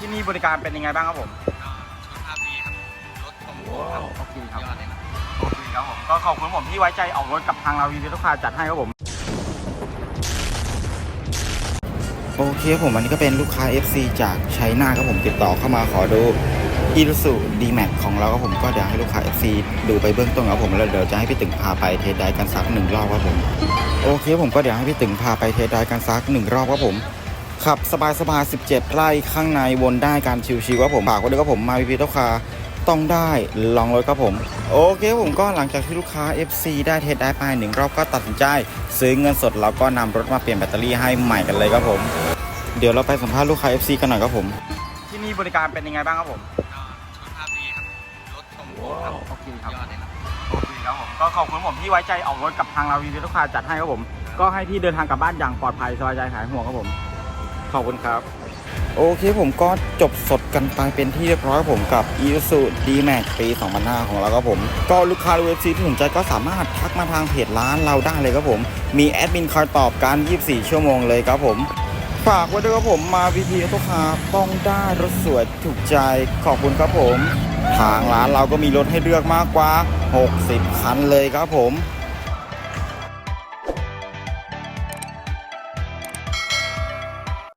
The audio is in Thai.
ที่นี่บริการเป็นยังไงบ้างครับผมก็คุณภาพดีครับ รถคอมโบครับโอเคครับยอดเลยครับโอเคครับผมก็ขอบคุณผมที่ไว้ใจออกรถกับทางเราวีวีทุกคาจัดให้ครับผม โอเคครับผมวันนี้ก็เป็นลูกค้า FC จากไชน่าครับผมติดต่อเข้ามาขอดูอีลูสุดีแม็กของเราครับผมก็เดี๋ยวให้ลูกค้า FC ดูไปเบื้องต้นครับผมแล้วเดี๋ยวจะให้พี่ตึงพาไปเทสไดรฟ์กันสักหนึ่งรอบครับผม โอเคผมก็เดี๋ยวให้พี่ตึงพาไปเทสไดรฟ์กันสักหนึ่งรอบครับผม ขับสบายสบายๆ17 ไร่ข้างในวนได้การชิวๆครับผมฝากไว้ด้วยครับผมมาวีวีทุกคาต้องได้ลองรถครับผม โอเคผมก็หลังจากที่ลูกค้า FC ได้เทสได้ไปหนึ่งรอบก็ตัดสินใจ ซื้อเงินสดแล้วก็นำรถมาเปลี่ยนแบตเตอรี่ให้ใหม่กันเลยครับผม เดี๋ยวเราไปสัมภาษณ์ลูกค้า FC กันหน่อยครับผม ที่นี่บริการเป็นยังไงบ้างครับผมก็คุณภาพดีครับรถคอมโบครับโอเคครับยอดเลยครับโอเคครับผมก็ขอบคุณผมที่ไว้ใจออกรถกับทางเราวีวีทุกคาจัดให้ครับผม ก็ให้พี่เดินทางกลับบ้านอย่างปลอดภัยสบายใจหายห่วงครับผม ขอบคุณครับ โอเคผมก็จบสดกันไปเป็นที่เรียบร้อยกับผมกับ i s u d m a x ปี 2005 ของเราครับผม ก็ลูกค้าเว็บซีที่สนใจก็สามารถทักมาทางเพจร้านเราได้เลยครับผม มีแอดมินคอยตอบการ 24 ชั่วโมงเลยครับผมฝากไว้ด้วยครับผมมาวีพีทุกค้าต้องได้รถสวยถูกใจขอบคุณครับผม ทางร้านเราก็มีรถให้เลือกมากกว่า 60 คันเลยครับผม